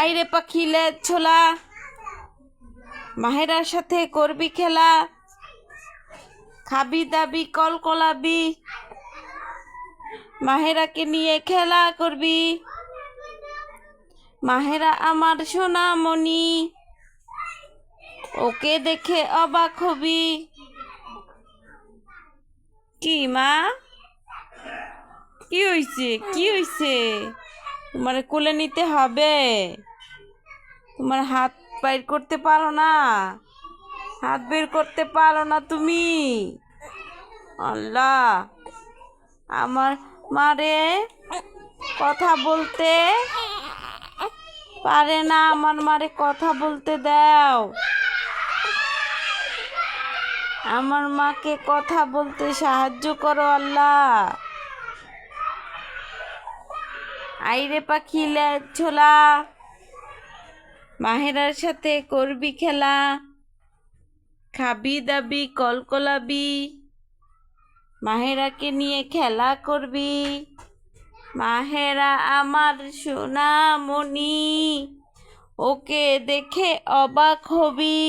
আইরে পাখিলে ছোলা। মাহেরার সাথে করবি খেলা। খাবি দাবি, কল কলাবি। মাহেরাকে নিয়ে খেলা করবি। মাহেরা আমার সোনামণি। ওকে দেখে অবাক হবি। কি মা? কি হইছে? কি হইছে? তোমার কোলে নিতে হবে। তোমার হাত বাইর করতে পারো না। হাত বের করতে পারো না তুমি। আল্লাহ, আমার মারে কথা বলতে পারে না। আমার মারে কথা বলতে দাও। আমার মাকে কথা বলতে সাহায্য করো আল্লাহ। আইরে পাখি ছোলা। মাহেরার সাথে করবি খেলা। খাবি দাবি কলকলাবি মাহেরাকে নিয়ে খেলা করবি। মাহেরা আমার সোনামণি, ওকে দেখে অবাক হবি।